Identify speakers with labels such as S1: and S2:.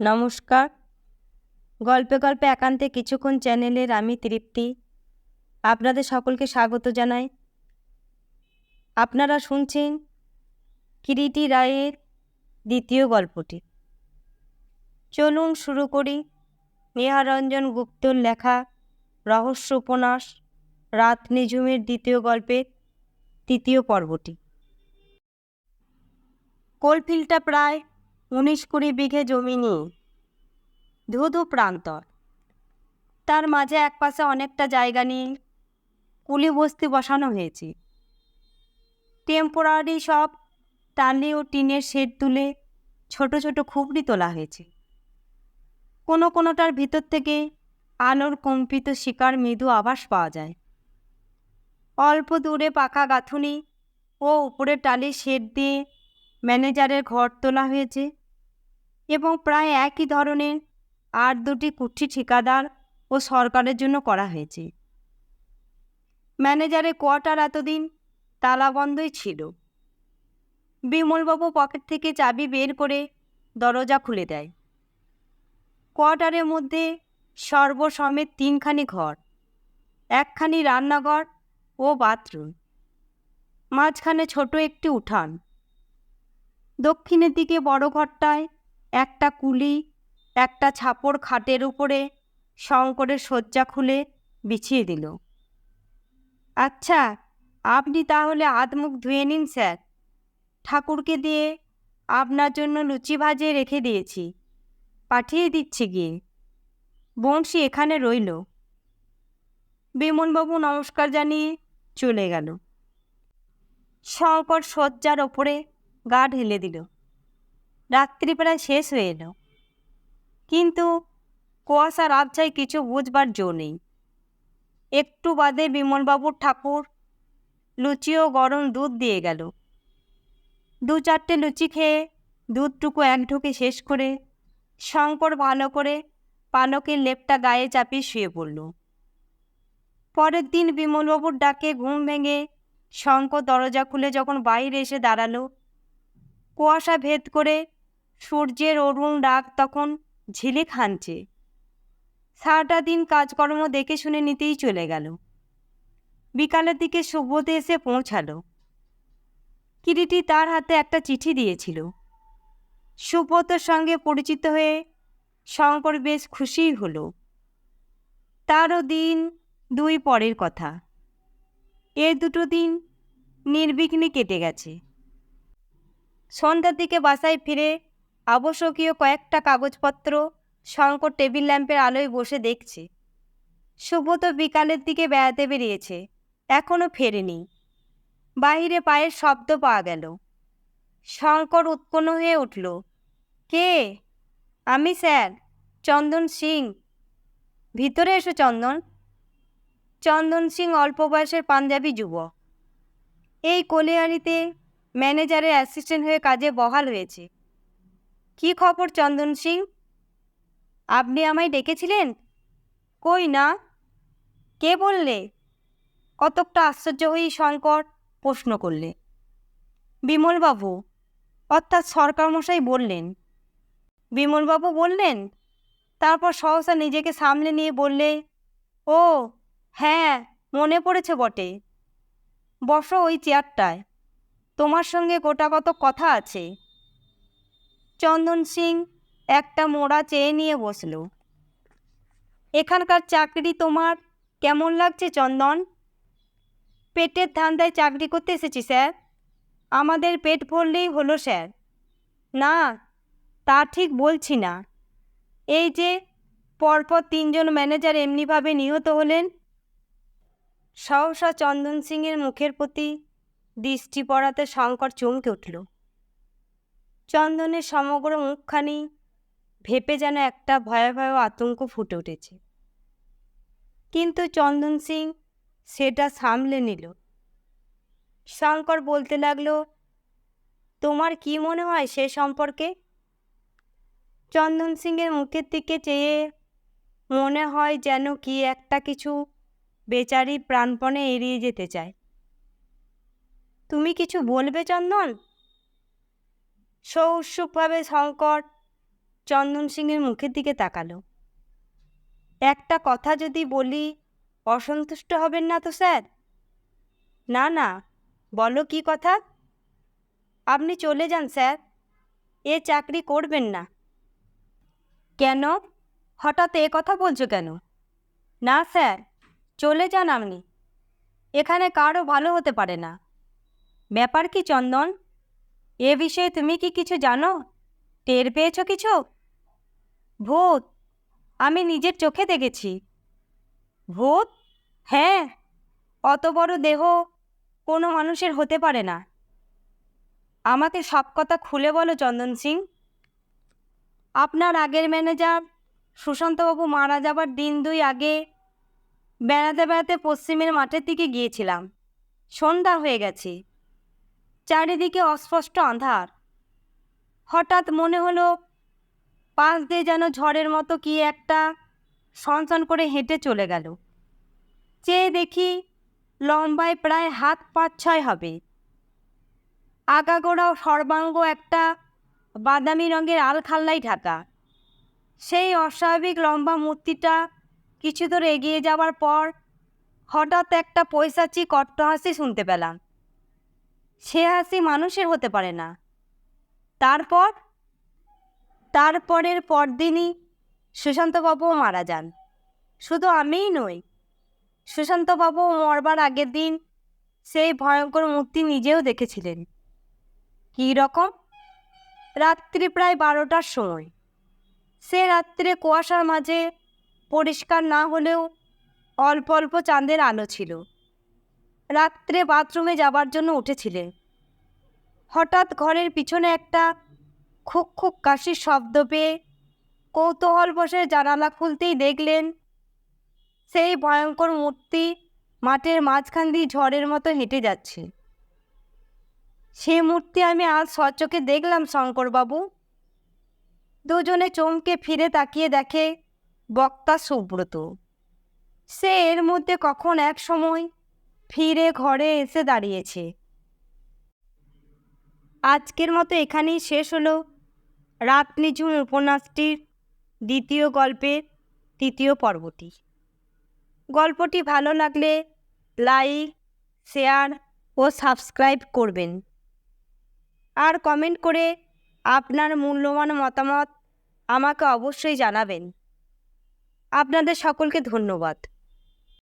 S1: নমস্কার। গল্পে গল্পে একান্তে কিছুক্ষণ চ্যানেলের আমি তৃপ্তি। আপনাদের সকলকে স্বাগত জানাই। আপনারা শুনছেন কিরিটি রায়ের দ্বিতীয় গল্পটি। চলুন শুরু করি। নেহারঞ্জন গুপ্তর লেখা রহস্য উপন্যাস রাত নিঝুমের দ্বিতীয় গল্পের তৃতীয় পর্বটি। কোলফিল্ডটা প্রায় উনিশ কুড়ি বিঘে জমি নিয়ে। ধুধু প্রান্তর। তার মাঝে একপাশে অনেকটা জায়গা নিয়ে কুলি বস্তি বসানো হয়েছে। টেম্পোরারি সব টালি ও টিনের শেড তুলে ছোট ছোট খুবড়ি তোলা হয়েছে। কোনো কোনোটার ভিতর থেকে আলোর কম্পিত শিকার মৃদু আভাস পাওয়া যায়। অল্প দূরে পাকা গাঁথুনি ও উপরে টালির শেড দিয়ে ম্যানেজারের ঘর তোলা হয়েছে এবং প্রায় একই ধরনের আর দুটি কুঠি ঠিকাদার ও সরকারের জন্য করা হয়েছে। ম্যানেজারের কোয়ার্টার এতদিন তালাবন্ধই ছিল। বিমলবাবু পকেট থেকে চাবি বের করে দরজা খুলে দেয়। কোয়ার্টারের মধ্যে সর্বসমেত তিনখানি ঘর, একখানি রান্নাঘর ও বাথরুম, মাঝখানে ছোট একটি উঠান। দক্ষিণের দিকে বড় ঘরটায়, একটা কুলি, একটা ছাপড় খাটের উপরে শঙ্করের শয্যা খুলে বিছিয়ে দিল। আচ্ছা আপনি তাহলে হাত মুখ ধুয়ে নিন স্যার। ঠাকুরকে দিয়ে আপনার জন্য লুচি ভাজে রেখে দিয়েছি। পাঠিয়ে দিচ্ছি গিয়ে। বংশী এখানে রইল। বিমনবাবু নমস্কার জানিয়ে চলে গেল। শঙ্কর শয্যার ওপরে গা ঢেলে দিল। রাত্রি প্রায় শেষ হয়ে এলো। কিন্তু কুয়াশার আবছায় কিছু বুঝবার জো নেই। একটু বাদে বিমলবাবুর ঠাকুর লুচি ও গরম দুধ দিয়ে গেল। দু চারটে লুচি খেয়ে দুধটুকু এক ঢুকে শেষ করে শঙ্কর ভালো করে পালকের লেপটা গায়ে চাপিয়ে শুয়ে পড়ল। পরের দিন বিমলবাবুর ডাকে ঘুম ভেঙে শঙ্কর দরজা খুলে যখন বাইরে এসে দাঁড়াল কুয়াশা ভেদ করে সূর্যের অরুণ ডাক তখন ঝিলিক হানছে। সারাটা দিন কাজকর্ম দেখে শুনে নিতেই চলে গেল। বিকালের দিকে সুব্রত এসে পৌঁছালো। কিরিটি তার হাতে একটা চিঠি দিয়েছিল। সুব্রতর সঙ্গে পরিচিত হয়ে শঙ্কর বেশ খুশিই হলো। তারও দিন দুই পরের কথা। এ দুটো দিন নির্বিঘ্নে কেটে গেছে। সন্ধ্যার দিকে বাসায় ফিরে আবশ্যকীয় কয়েকটা কাগজপত্র শঙ্কর টেবিল ল্যাম্পের আলোয় বসে দেখছে। সুব্রত বিকালের দিকে বেড়াতে বেরিয়েছে এখনও ফেরেনি। বাহিরে পায়ের শব্দ পাওয়া গেল। শঙ্কর উৎপন্ন হয়ে উঠল। কে? আমি, স্যার। চন্দন সিং। ভিতরে এসো, চন্দন। চন্দন সিং অল্প বয়সের পাঞ্জাবি যুবক। এই কলিয়ারিতে ম্যানেজারের অ্যাসিস্ট্যান্ট হয়ে কাজে বহাল হয়েছে কি খবর, চন্দন সিং? আপনি আমায় ডেকেছিলেন? কই না? কে বললে? কতকটা আশ্চর্য হয়েই শঙ্কর প্রশ্ন করলে। বিমলবাবু, অর্থাৎ সরকারমশাই বললেন। বিমলবাবু বললেন? তারপর সহসা নিজেকে সামলে নিয়ে বললে, ও হ্যাঁ মনে পড়েছে বটে। বসো ওই চেয়ারটায়। তোমার সঙ্গে গোটা কত কথা আছে? চন্দন সিং একটা মোড়া চেয়ে নিয়ে বসল। এখানকার চাকরি তোমার কেমন লাগছে, চন্দন? পেটের ধান্দায় চাকরি করতে এসেছি, স্যার। আমাদের পেট ভরলেই হলো, স্যার। না, তা ঠিক বলছি না। এই যে পরপর তিনজন ম্যানেজার এমনিভাবে নিহত হলেন, সহসা চন্দন সিংয়ের মুখের প্রতি দৃষ্টি পড়াতে শঙ্কর চমকে উঠল। চন্দনের সমগ্র মুখখানি ভেপে যেন একটা ভয়াবহ আতঙ্ক ফুটে উঠেছে। কিন্তু চন্দন সিং সেটা সামলে নিল। শঙ্কর বলতে লাগল, তোমার কি মনে হয় সে সম্পর্কে? চন্দন সিংয়ের মুখের দিকে চেয়ে মনে হয় যেন কি একটা কিছু বেচারি প্রাণপণে এড়িয়ে যেতে চায়। তুমি কিছু বলবে, চন্দন? সৌৎসুকভাবে শঙ্কর চন্দন সিংয়ের মুখের দিকে তাকালো। একটা কথা যদি বলি, অসন্তুষ্ট হবেন না তো, স্যার? না না, বলো কি কথা? আপনি চলে যান, স্যার। এ চাকরি করবেন না। কেন? হঠাৎ এ কথা বলছো কেন? না, স্যার, চলে যান আপনি। এখানে কারও ভালো হতে পারে না। ব্যাপার কি চন্দন? এ বিষয়ে তুমি কি কিছু জানো? টের পেয়েছ কিছু? ভূত, আমি নিজের চোখে দেখেছি। ভূত? হ্যাঁ অত বড় দেহ কোনো মানুষের হতে পারে না। আমাকে সব কথা খুলে বলো, চন্দন সিং। আপনার আগের ম্যানেজার সুশান্তবাবু মারা যাবার দিন দুই আগে বেড়াতে বেড়াতে পশ্চিমের মাঠের দিকে গিয়েছিলাম। সন্ধ্যা হয়ে গেছে। চারিদিকে অস্পষ্ট আঁধার হঠাৎ মনে হলো, পাশ দিয়ে যেন ঝড়ের মতো কি একটা সনসন করে হেঁটে চলে গেল। চেয়ে দেখি লম্বায় প্রায় হাত পাঁচ ছয় হবে। আগাগোড়াও সর্বাঙ্গ একটা বাদামি রঙের আলখাল্লাই ঢাকা। সেই অস্বাভাবিক লম্বা মূর্তিটা কিছু দূর এগিয়ে যাওয়ার পর হঠাৎ একটা পৈশাচি কট্ট হাসি শুনতে পেলাম। সে হাসি মানুষের হতে পারে না। তারপর, তারপরের পরদিনই সুশান্তবাবুও মারা যান। শুধু আমিই নই সুশান্তবাবু মরবার আগের দিন সেই ভয়ঙ্কর মূর্তি নিজেও দেখেছিলেন। কী রকম? রাত্রি প্রায় বারোটার সময়। সে রাত্রে কুয়াশার মাঝে পরিষ্কার না হলেও অল্প অল্প চাঁদের আলো ছিল। রাত্রে বাথরুমে যাবার জন্য উঠেছিলেন। হঠাৎ ঘরের পিছনে একটা খুক খুক কাশির শব্দ পেয়ে কৌতূহল বসে জানালা খুলতেই দেখলেন, সেই ভয়ঙ্কর মূর্তি মাঠের মাঝখান দিয়ে ঝড়ের মতো হেঁটে যাচ্ছে। সে মূর্তি আমি আজ সচোখে দেখলাম, শঙ্করবাবু। দুজনে চমকে ফিরে তাকিয়ে দেখে বক্তা সুব্রত। সে এর মধ্যে কখন এক সময় ফিরে ঘরে এসে দাঁড়িয়েছে। আজকের মতো এখানেই শেষ হলো। রাত নিঝুম উপন্যাসটির দ্বিতীয় গল্পের তৃতীয় পর্বটি। গল্পটি ভালো লাগলে লাইক, শেয়ার ও সাবস্ক্রাইব করবেন। আর কমেন্ট করে আপনার মূল্যবান মতামত আমাকে অবশ্যই জানাবেন। আপনাদের সকলকে ধন্যবাদ।